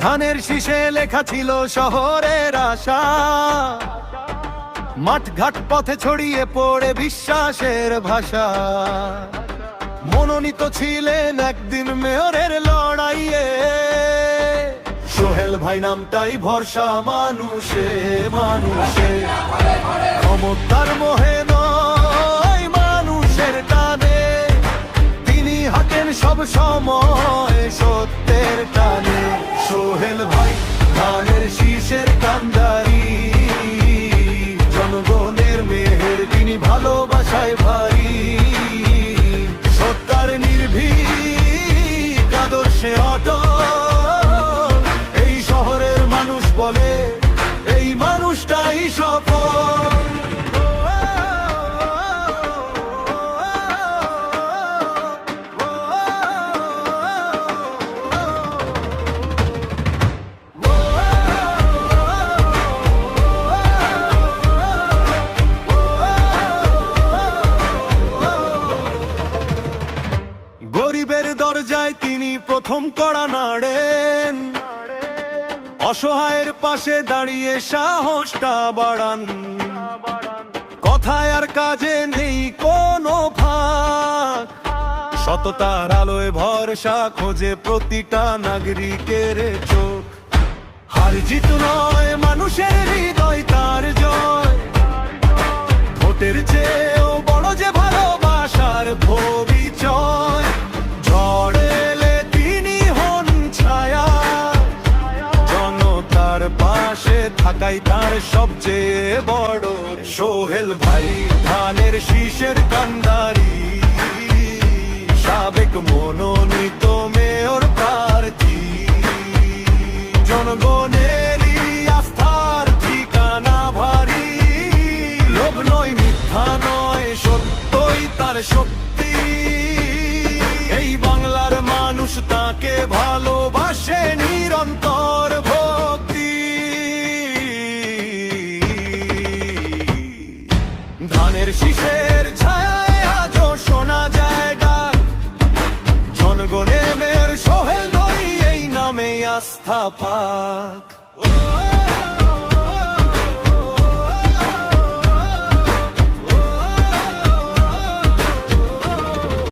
ধানের শীষে লেখা ছিল শহরের আশা। মাঠ ঘাট পথে ছড়িয়ে পড়ে বিশ্বাসের ভাষা। মনোনীত ছিলেন একদিন মেয়রের লড়াইয়ে। সোহেল ভাই নামটাই ভরসা মানুষে মানুষে। ক্ষমতার মোহে নয় মানুষের টানে। তিনি হাঁটেন সব সময় সত্যের তিনি ভালোবাসায় ভাই সত্যার নির্ভীক আদর্শে অটল। এই শহরের মানুষ বলে এই মানুষটাই সফল। প্রথম কড়া নাড়েন। অসহায়ের পাশে দাঁড়িয়ে সাহসটা বাড়ান। কথায় আর কাজে নেই কোনো ফাঁক সততার আলোয় ভরসা খোঁজে প্রতিটা নাগরিকের চোখ। হার জিত নয় থাকাই তার সবচেয়ে বড় সোহেল ভাই, ধানের শীষের কান্দারি সাবেক মনোনীত মেয়র প্রার্থী। জনগণেরই আস্থার ঠিকানা ভারী। লোভ নয়, মিথ্যা নয়, সত্যই তার শক্তি। রাস্তা পাক।